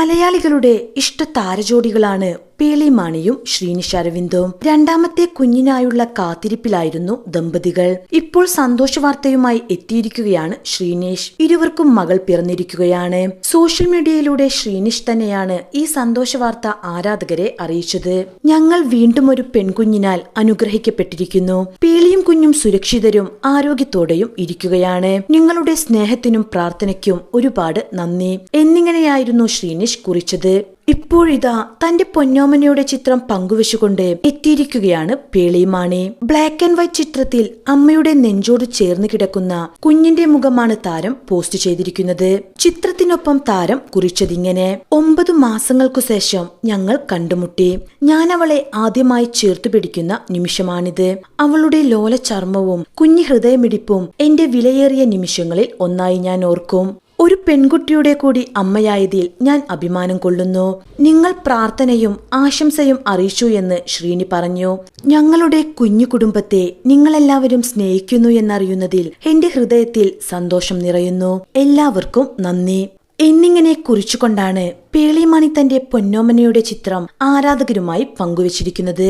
മലയാളികളുടെ ഇഷ്ട താരജോഡികളാണ് പേളിമാണിയും ശ്രീനിഷ് അരവിന്ദും. രണ്ടാമത്തെ കുഞ്ഞിനായുള്ള കാത്തിരിപ്പിലായിരുന്നു ദമ്പതികൾ. ഇപ്പോൾ സന്തോഷ വാർത്തയുമായി എത്തിയിരിക്കുകയാണ് ശ്രീനിഷ്. ഇരുവർക്കും മകൾ പിറന്നിരിക്കുകയാണ്. സോഷ്യൽ മീഡിയയിലൂടെ ശ്രീനിഷ് തന്നെയാണ് ഈ സന്തോഷ വാർത്ത ആരാധകരെ അറിയിച്ചത്. ഞങ്ങൾ വീണ്ടും ഒരു പെൺകുഞ്ഞിനാൽ അനുഗ്രഹിക്കപ്പെട്ടിരിക്കുന്നു. പേളിയും കുഞ്ഞും സുരക്ഷിതരും ആരോഗ്യത്തോടെയും ഇരിക്കുകയാണ്. നിങ്ങളുടെ സ്നേഹത്തിനും പ്രാർത്ഥനയ്ക്കും ഒരുപാട് നന്ദി. എന്നിങ്ങനെയായിരുന്നു ശ്രീനിഷ് കുറിച്ചത്. ഇപ്പോഴിതാ തന്റെ പൊന്നോമനയുടെ ചിത്രം പങ്കുവെച്ചുകൊണ്ട് എത്തിയിരിക്കുകയാണ് പേളിമാണി ബ്ലാക്ക് ആൻഡ് വൈറ്റ് ചിത്രത്തിൽ അമ്മയുടെ നെഞ്ചോട് ചേർന്ന് കിടക്കുന്ന കുഞ്ഞിന്റെ മുഖമാണ് താരം പോസ്റ്റ് ചെയ്തിരിക്കുന്നത്. ചിത്രത്തിനൊപ്പം താരം കുറിച്ചതിങ്ങനെ ഒമ്പത് മാസങ്ങൾക്കു ശേഷം ഞങ്ങൾ കണ്ടുമുട്ടി. ഞാൻ അവളെ ആദ്യമായി ചേർത്തു പിടിക്കുന്ന നിമിഷമാണിത്. അവളുടെ ലോല ചർമ്മവും കുഞ്ഞു ഹൃദയമിടിപ്പും എന്റെ വിലയേറിയ നിമിഷങ്ങളിൽ ഒന്നായി ഞാൻ ഓർക്കും. ഒരു പെൺകുട്ടിയുടെ കൂടി അമ്മയായതിൽ ഞാൻ അഭിമാനം കൊള്ളുന്നു. നിങ്ങൾ പ്രാർത്ഥനയും ആശംസയും അറിയിച്ചു എന്ന് ശ്രീനി പറഞ്ഞു. ഞങ്ങളുടെ കുഞ്ഞു കുടുംബത്തെ നിങ്ങളെല്ലാവരും സ്നേഹിക്കുന്നു എന്നറിയുന്നതിൽ എന്റെ ഹൃദയത്തിൽ സന്തോഷം നിറയുന്നു. എല്ലാവർക്കും നന്ദി. എന്നിങ്ങനെ കുറിച്ചുകൊണ്ടാണ് പേളിമാണി തന്റെ പൊന്നോമനയുടെ ചിത്രം ആരാധകരുമായി പങ്കുവച്ചിരിക്കുന്നത്.